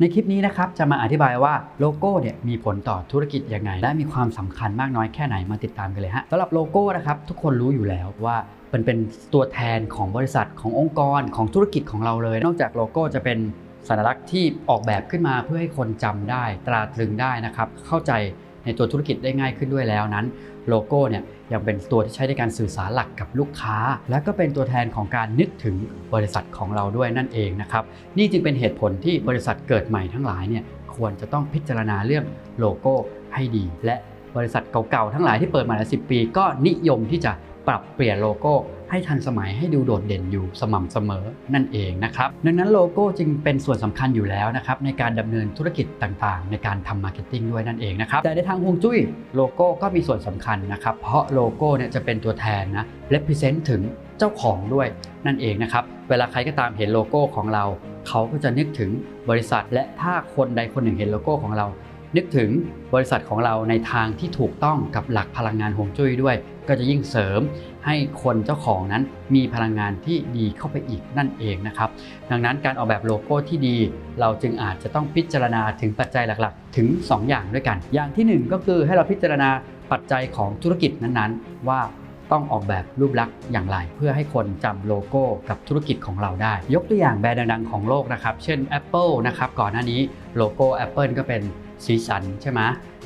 ในคลิปนี้นะครับจะมาอธิบายว่าโลโก้เนี่ยมีผลต่อธุรกิจยังไง และมีความสำคัญมากน้อยแค่ไหนมาติดตามกันเลยฮะสำหรับโลโก้นะครับทุกคนรู้อยู่แล้วว่ามันเป็นตัวแทนของบริษัทขององค์กรของธุรกิจของเราเลย นอกจากโลโก้จะเป็นสัญลักษณ์ที่ออกแบบขึ้นมาเพื่อให้คนจำได้ตราตรึงได้นะครับเข้าใจ ในตัวธุรกิจได้ง่ายขึ้นด้วยแล้วนั้น โลโก้เนี่ยยังเป็นตัวที่ใช้ในการสื่อสารหลักกับลูกค้า และก็เป็นตัวแทนของการนึกถึงบริษัทของเราด้วยนั่นเองนะครับนี่จึงเป็นเหตุผลที่บริษัทเกิดใหม่ทั้งหลายเนี่ยควรจะต้องพิจารณาเรื่องโลโก้ให้ดี และบริษัทเก่าๆทั้งหลายที่เปิดมาหลายสิปี ก็นิยมที่จะปรับเปลี่ยนโลโก้ ให้ทันสมัยให้ดูโดดเด่นอยู่สม่ำเสมอนั่นเองนะครับดังนั้นโลโก้จึงเป็นส่วนสำคัญอยู่แล้วนะครับในการดำเนินธุรกิจต่างๆ ในการทำมาร์เก็ตติ้งด้วยนั่นเองนะครับแต่ในทางฮวงจุ้ยโลโก้ก็มีส่วนสำคัญนะครับเพราะโลโก้เนี่ยจะเป็นตัวแทนนะ represent ถึงเจ้าของด้วยนั่นเองนะครับเวลาใครก็ตามเห็นโลโก้ของเรา เขาก็จะนึกถึงบริษัท และถ้าคนใดคนหนึ่งเห็นโลโก้ของเรา นึกถึงบริษัทของเราในทางที่ถูกต้องกับหลักพลังงานฮวงจุ้ยด้วย ก็จะยิ่งเสริมให้คนเจ้าของนั้นมีพลังงานที่ดีเข้าไปอีกนั่นเองนะครับ ดังนั้นการออกแบบโลโก้ที่ดี เราจึงอาจจะต้องพิจารณาถึงปัจจัยหลักๆ ถึง 2 อย่างด้วยกัน อย่างที่ 1 ก็คือให้เราพิจารณาปัจจัยของธุรกิจนั้นๆ ว่าต้องออกแบบรูปลักษณ์อย่างไร เพื่อให้คนจำโลโก้กับธุรกิจของเราได้ ยกตัวอย่างแบรนด์ดังๆของโลกนะครับ เช่น Apple นะครับก่อนหน้านี้โลโก้ Apple ก็เป็น สีสันใช่ไหม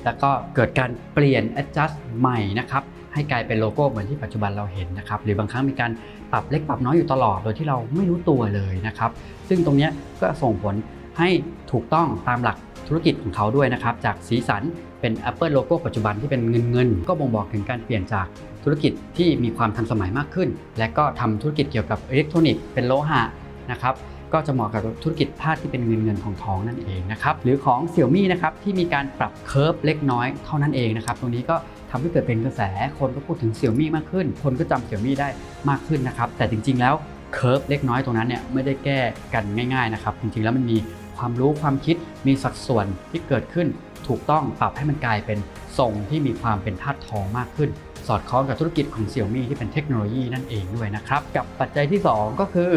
แล้วก็เกิดการเปลี่ยน adjust ใหม่นะครับให้กลายเป็นโลโก้เหมือนที่ปัจจุบันเราเห็นนะครับหรือบางครั้งมีการปรับเล็กปรับน้อยอยู่ตลอดโดยที่เราไม่รู้ตัวเลยนะครับซึ่งตรงนี้ก็ส่งผลให้ถูกต้องตามหลักธุรกิจของเขาด้วยนะครับจากสีสันเป็น Apple โลโก้ปัจจุบันที่เป็นเงินเงินก็บ่งบอกถึงการเปลี่ยนจากธุรกิจที่มีความทันสมัยมากขึ้น และก็ทำธุรกิจเกี่ยวกับอิเล็กทรอนิกส์เป็นโลหะนะครับ ก็จะเหมาะกับธุรกิจธาตุที่เป็นเงินเงินของทองนั่นเองนะครับหรือของเสี่ยวมี่นะครับที่มีการปรับเคิร์ฟเล็กน้อยเท่านั้นเองนะครับตรงนี้ก็ทำให้เกิดเป็นกระแสคนก็พูดถึงเสี่ยวมี่มากขึ้น คนก็จำเสี่ยวมี่ได้มากขึ้นนะครับแต่จริง ๆ แล้วเคิร์ฟเล็กน้อยตรงนั้นเนี่ยไม่ได้แก้กันง่ายๆนะครับจริงๆแล้วมันมีความรู้ความคิดมีสัดส่วนที่เกิดขึ้น ถูกต้องปรับให้มันกลายเป็นทรงที่มีความเป็นธาตุทองมากขึ้น สอดคล้องกับธุรกิจของเสี่ยวมี่ที่เป็นเทคโนโลยีนั่นเองด้วยนะครับ กับปัจจัยที่ 2 ก็คือ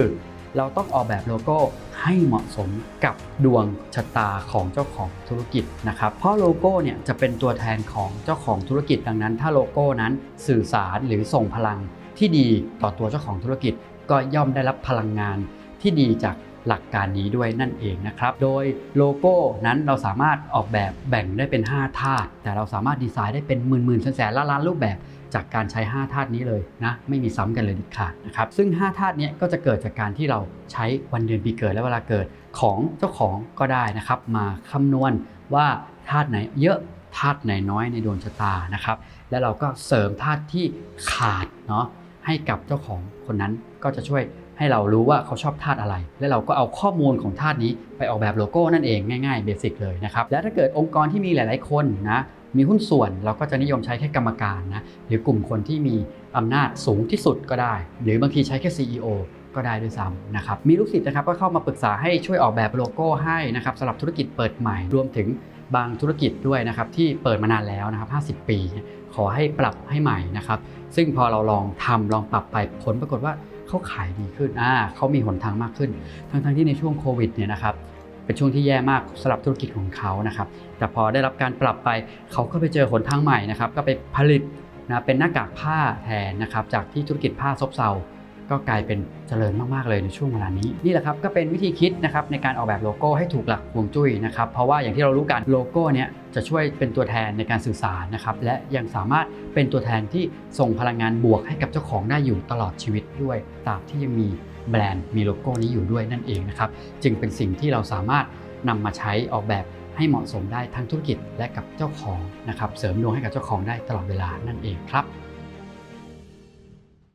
เราต้องออกแบบโลโก้ให้เหมาะสมกับดวงชะตาของเจ้าของธุรกิจนะครับ เพราะโลโก้เนี่ยจะเป็นตัวแทนของเจ้าของธุรกิจดังนั้น ถ้าโลโก้นั้นสื่อสารหรือส่งพลังที่ดีต่อตัวเจ้าของธุรกิจ ก็ย่อมได้รับพลังงานที่ดีจากหลักการนี้ด้วยนั่นเองนะครับ โดยโลโก้นั้นเราสามารถออกแบบแบ่งได้เป็น 5 ธาตุ แต่เราสามารถดีไซน์ได้เป็นหมื่นๆแสนๆล้านล้านรูปแบบ จากการใช้ 5 ธาตุนี้เลยนะไม่มีซ้ำกันเลยด็ดขาดนะครับซึ่ง 5 ธาตุนี้ก็จะเกิดจากการที่เราใช้วันเดือนปีเกิดและเวลาเกิดของเจ้าของก็ได้นะครับ มาคำนวณว่าธาตุไหนเยอะธาตุไหนน้อยในดวงชะตานะครับ และเราก็เสริมธาตุที่ขาดเนาะให้กับเจ้าของคนนั้นก็จะช่วยให้เรารู้ว่าเขาชอบธาตุอะไร และเราก็เอาข้อมูลของธาตุนี้ไปออกแบบโลโก้นั่นเองง่ายๆเบสิกเลยนะครับ และถ้าเกิดองค์กรที่มีหลาย ๆ คนนะ มีหุ้นส่วนเราก็จะนิยมใช้แค่กรรมการนะหรือกลุ่มคนที่มีอำนาจสูงที่สุดก็ได้ หรือบางทีใช้แค่ CEO ก็ได้ด้วยซ้ำนะครับมีลูกศิษย์นะครับก็เข้ามาปรึกษาให้ช่วยออกแบบโลโก้ให้นะครับสำหรับธุรกิจเปิดใหม่รวมถึงบางธุรกิจด้วยนะครับที่เปิดมานานแล้วนะครับ50 ปี ขอให้ปรับให้ใหม่นะครับซึ่งพอเราลองทำลองปรับไปผลปรากฏว่าเขาขายดีขึ้นอ่าเขามีหนทางมากขึ้น ทั้งๆที่ในช่วงโควิดเนี่ยนะครับ เป็นช่วงที่แย่มากสำหรับธุรกิจของเขานะครับ แต่พอได้รับการปรับไปเขาก็ไปเจอหนทางใหม่นะครับ ก็ไปผลิตนะเป็นหน้ากากผ้าแทนนะครับ จากที่ธุรกิจผ้าซบเซาก็กลายเป็นเจริญมาก ๆ เลยในช่วงเวลานี้ นี่แหละครับ ก็เป็นวิธีคิดนะครับในการออกแบบโลโก้ให้ถูกหลักฮวงจุ้ยนะครับ เพราะว่าอย่างที่เรารู้กันโลโก้เนี้ยจะช่วยเป็นตัวแทนในการสื่อสารนะครับ และยังสามารถเป็นตัวแทนที่ส่งพลังงานบวกให้กับเจ้าของได้อยู่ตลอดชีวิตด้วยตราบที่ยังมี แบรนด์มีโลโก้นี้อยู่ด้วยนั่นเองนะครับจึงเป็นสิ่งที่เราสามารถนำมาใช้ออกแบบให้เหมาะสมได้ทั้งธุรกิจและกับเจ้าของนะครับเสริมดวงให้กับเจ้าของได้ตลอดเวลานั่นเองครับ